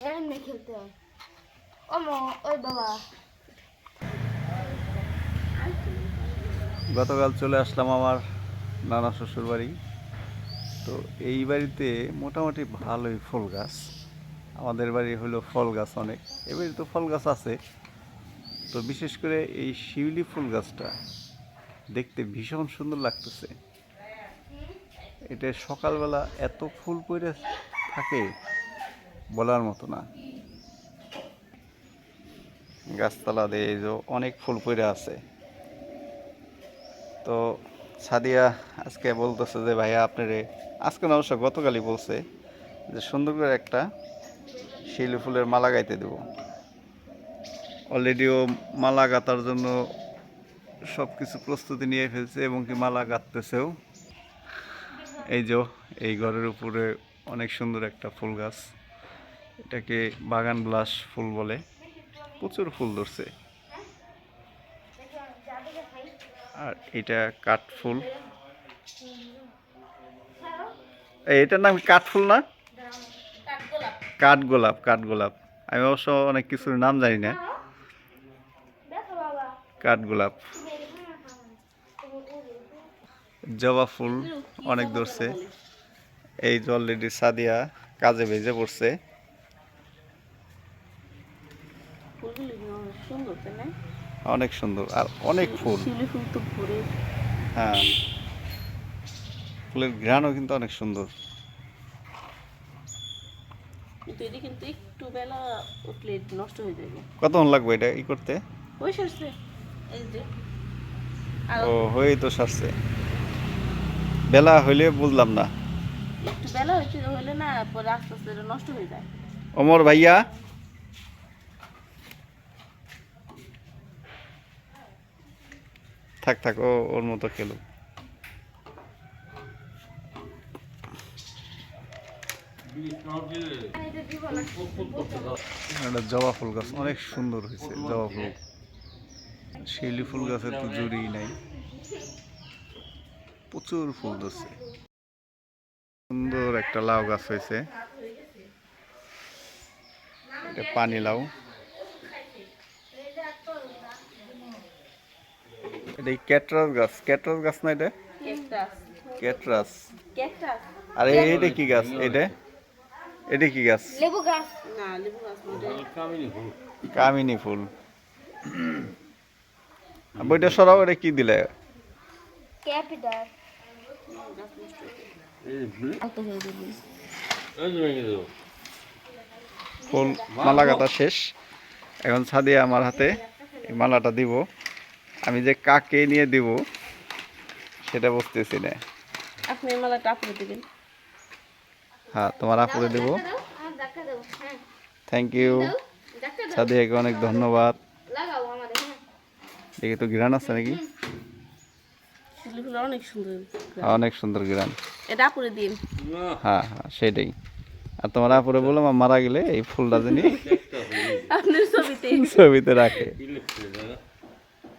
এমনি খেলতে হয় ও মো ওই বাবা গতকাল চলে আসলাম আমার নানা শ্বশুর বাড়ি। তো এই বাড়িতে মোটামুটি ভালোই ফুল গাছ। আমাদের বাড়ি হলো ফল গাছ অনেক। এ বাড়ি তো ফল গাছ আছে। তো বিশেষ করে এই শিউলি ফুল গাছটা দেখতে ভীষণ সুন্দর লাগতেছে। এটা সকালবেলা এত ফুল পড়ে থাকে বলার মতো না। গাছতলা দিয়ে যে অনেক ফুল পড়ে আছে। তো সাদিয়া আজকে বলতেছে যে, ভাইয়া, আপনারে আজকে না অবশ্য গতকালই বলছে যে, সুন্দর করে একটা শিলি ফুলের মালা গাইতে দেব। অলরেডিও মালা গাঁথার জন্য সব কিছু প্রস্তুতি নিয়ে ফেলছে এবং কি মালা গাঁথতেছেও। এই যে, এই ঘরের উপরে অনেক সুন্দর একটা ফুল গাছ। এটাকে বাগান বিলাস ফুল বলে। প্রচুর ফুল ধরছে। আর এটা কাঠফুল এটার নাম কাঠফুল না? কাঠগোলাপ কাঠগোলাপ আমি অবশ্য অনেক কিছুর নাম জানি না। কাঠগোলাপ জবা ফুল অনেক ধরছে। এই যে অলরেডি সাদিয়া কাজে ভেজে পড়ছে। অনেক সুন্দর না? অনেক সুন্দর আর অনেক ফুল। শিউলি ফুল তো ভরে হ্যাঁ। ফুলের ঘ্রাণও কিন্তু অনেক সুন্দর। কিন্তু এটি কিন্তু একটু বেলা উঠলে নষ্ট হয়ে যাবে। কতক্ষণ লাগবে এটা ই করতে? ওই সারছে। এই যে। ও হয়েই তো সারছে। বেলা হইলে বুঝলাম না। একটু বেলা হলে না পরে আস্তে আস্তে নষ্ট হয়ে যায়। অমর ভাইয়া? থাক থাক, ও, ওর মতো খেলো জবা ফুল গাছ, অনেক সুন্দর হয়েছে জবা ফুল। শিউলি ফুল গাছের তো জুড়ি নাই। প্রচুর ফুল ধরছে। সুন্দর একটা লাউ গাছ হয়েছে। এটা পানি লাউ। এটা ক্যাটরাস গাছ? ক্যাটরাস গাছ না এটা? ক্যাটরাস। আর এটা কি গাছ? এটা এটা কি গাছ? লেবু গাছ। না লেবু গাছ না এটা কামিনী ফুল। বইটা সরাও এটা কি দিলে? ক্যাপিটাল। ফুল মালা গাঁথা শেষ। এখন ছাদিয়ে আমার হাতে এই মালাটা দিব। আমি যে কাকে নিয়ে দিব সেটা বুঝতেছি না। আপনি মালাটা আপনি দেবেন। হ্যাঁ তোমার আপুরে দেব। হ্যাঁ থ্যাংক ইউ সাদিয়াকে অনেক ধন্যবাদ। লাগাও আমাদের হ্যাঁ। দেখি তো ঘিরান আছে নাকি? অনেক সুন্দর অনেক সুন্দর ঘিরান। এটা আপুরে দিন। হ্যাঁ হ্যাঁ সেটাই। আর তোমার আপুরে বললাম মারা গেলে এই ফুলটা জানি আপনার ছবিতে ছবিতে রাখে।